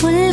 보낼